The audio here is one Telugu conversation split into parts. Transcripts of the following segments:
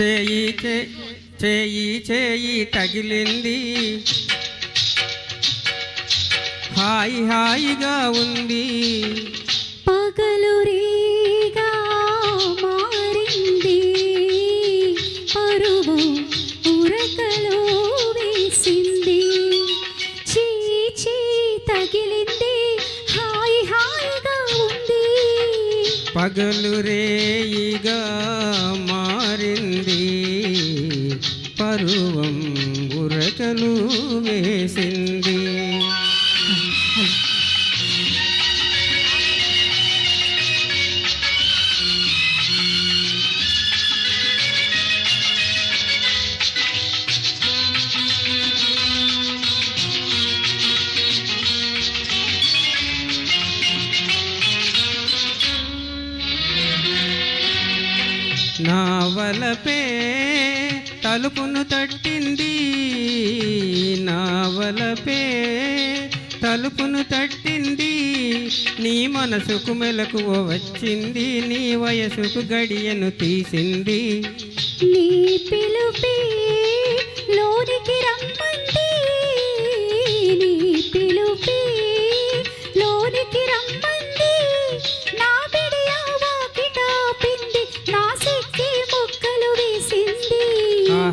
చేయి చే- చేయి చేయి తగిలింది. హాయి హాయిగా ఉంది. పగలు రీగా మారింది. అరువు ఉరకలో పగలు రేయిగా మారింది. పరువం ఉరకలు వేసింది. నా వలపే తలుపును తట్టింది. నా వలపే తలుపును తట్టింది. నీ మనసుకు మెలకువ వచ్చింది. నీ వయసుకు గడియను తీసింది. నీ పిలుపే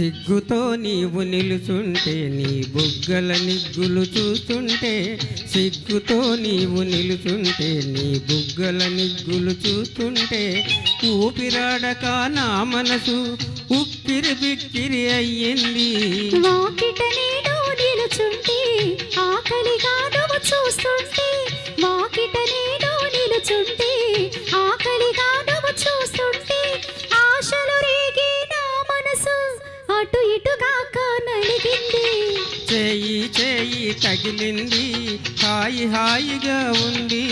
సిగ్గుతో నీవు నిలుచుంటే నీ బుగ్గల నిగ్గులు చూస్తుంటే సిగ్గుతో నీవు నిలుచుంటే నీ బుగ్గల నిగ్గులు చూస్తుంటే ఊపిరాడక నా మనసు ఉక్కిరి బిక్కిరి అయ్యింది. వాకిట నేను నిలుచుంటే ఆకలిగా నువ్వు చూస్తుంటే తగిలింది. హాయి హాయిగా ఉంది.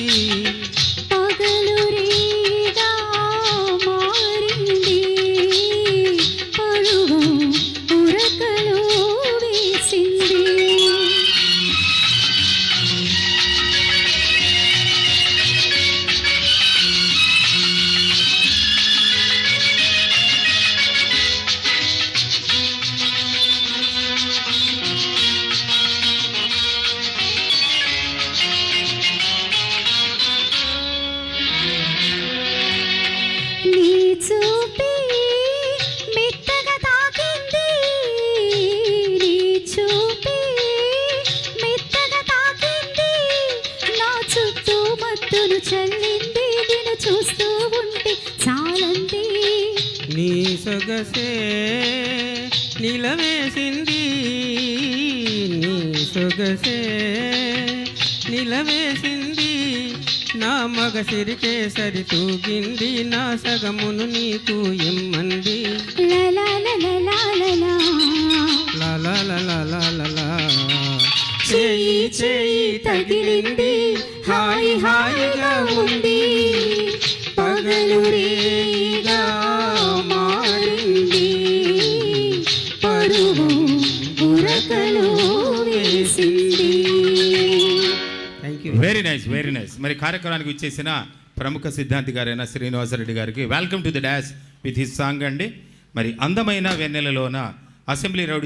సొగసే నిలవేసింది నీ సొగసే నిలవేసింది నా మగ సిరికే సరి తూగింది నా సగమును నీకు ఇమ్మంది. చేయి చేయి తగిలింది హాయి హాయిగా ఉంది పగలు వేసింది. వెరీ నైస్ వెరీ నైస్ మరి కార్యక్రమానికి ఇచ్చేసిన ప్రముఖ సిద్ధాంతి గారైన శ్రీనివాసరెడ్డి గారికి welcome to the dash with his song అండి. మరి అందమైన వెన్నెలలోన అసెంబ్లీ రౌడీ